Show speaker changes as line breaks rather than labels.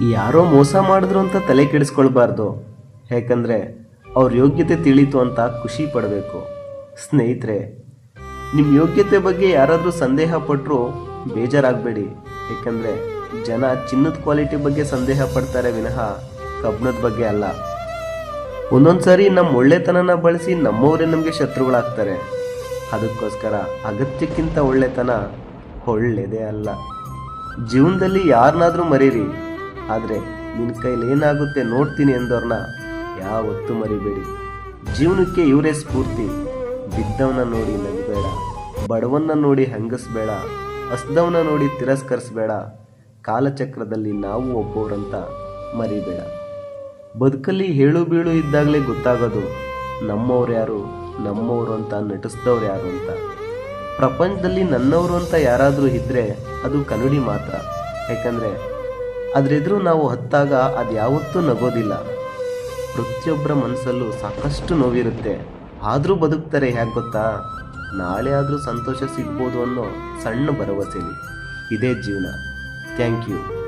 ಯಾರೋ ಮೋಸ ಮಾಡಿದ್ರು ಅಂತ ತಲೆ ಕೆಡಿಸ್ಕೊಳ್ಬಾರ್ದು. ಯಾಕಂದರೆ ಅವ್ರ ಯೋಗ್ಯತೆ ತಿಳಿತು ಅಂತ ಖುಷಿ ಪಡಬೇಕು. ಸ್ನೇಹಿತರೆ ನಿಮ್ಮ ಯೋಗ್ಯತೆ ಬಗ್ಗೆ ಯಾರಾದರೂ ಸಂದೇಹ ಪಟ್ಟರು ಬೇಜಾರಾಗಬೇಡಿ. ಏಕೆಂದರೆ ಜನ ಚಿನ್ನದ ಕ್ವಾಲಿಟಿ ಬಗ್ಗೆ ಸಂದೇಹ ಪಡ್ತಾರೆ ವಿನಃ ಕಬ್ಬಣದ ಬಗ್ಗೆ ಅಲ್ಲ. ಒಂದೊಂದು ಸಾರಿ ನಮ್ಮ ಒಳ್ಳೆತನನ ಬಳಸಿ ನಮ್ಮವರೇ ನಮಗೆ ಶತ್ರುಗಳಾಗ್ತಾರೆ. ಅದಕ್ಕೋಸ್ಕರ ಅಗತ್ಯಕ್ಕಿಂತ ಒಳ್ಳೆತನ ಒಳ್ಳೆಯದೇ ಅಲ್ಲ. ಜೀವನದಲ್ಲಿ ಯಾರನ್ನಾದರೂ ಮರೀರಿ. ಆದರೆ ನಿನ್ನ ಕೈಲಿ ಏನಾಗುತ್ತೆ ನೋಡ್ತೀನಿ ಎಂದವ್ರನ್ನ ಯಾವತ್ತೂ ಮರಿಬೇಡಿ. ಜೀವನಕ್ಕೆ ಇವರೇ ಸ್ಫೂರ್ತಿ. ಬಿದ್ದವನ ನೋಡಿ ನಗಬೇಡ ಬಡವನ್ನ ನೋಡಿ ಹಂಗಸ್ಬೇಡ ಹಸ್ದವನ ನೋಡಿ ತಿರಸ್ಕರಿಸ್ಬೇಡ ಕಾಲಚಕ್ರದಲ್ಲಿ ನಾವು ಒಬ್ಬವರಂತ ಮರಿಬೇಡ. ಬದುಕಲ್ಲಿ ಹೇಳು ಬೀಳು ಇದ್ದಾಗಲೇ ಗೊತ್ತಾಗೋದು ನಮ್ಮವ್ರು ಯಾರು, ನಮ್ಮವರು ಅಂತ, ನಟಿಸ್ದವ್ರು ಯಾರು ಅಂತ. ಪ್ರಪಂಚದಲ್ಲಿ ನನ್ನವರು ಅಂತ ಯಾರಾದರೂ ಇದ್ದರೆ ಅದು ಕನ್ನಡಿ ಮಾತ್ರ. ಯಾಕಂದರೆ ಅದ್ರೆದುರು ನಾವು ಹತ್ತಾಗ ಅದು ಯಾವತ್ತೂ ನಗೋದಿಲ್ಲ. ಪ್ರತಿಯೊಬ್ಬರ ಮನಸ್ಸಲ್ಲೂ ಸಾಕಷ್ಟು ನೋವಿರುತ್ತೆ. ಆದರೂ ಬದುಕ್ತಾರೆ ಹೇಗೆ ಗೊತ್ತಾ? ನಾಳೆ ಆದರೂ ಸಂತೋಷ ಸಿಗ್ಬೋದು ಅನ್ನೋ ಸಣ್ಣ ಭರವಸೆಲಿ. ಇದೇ ಜೀವನ. Thank you.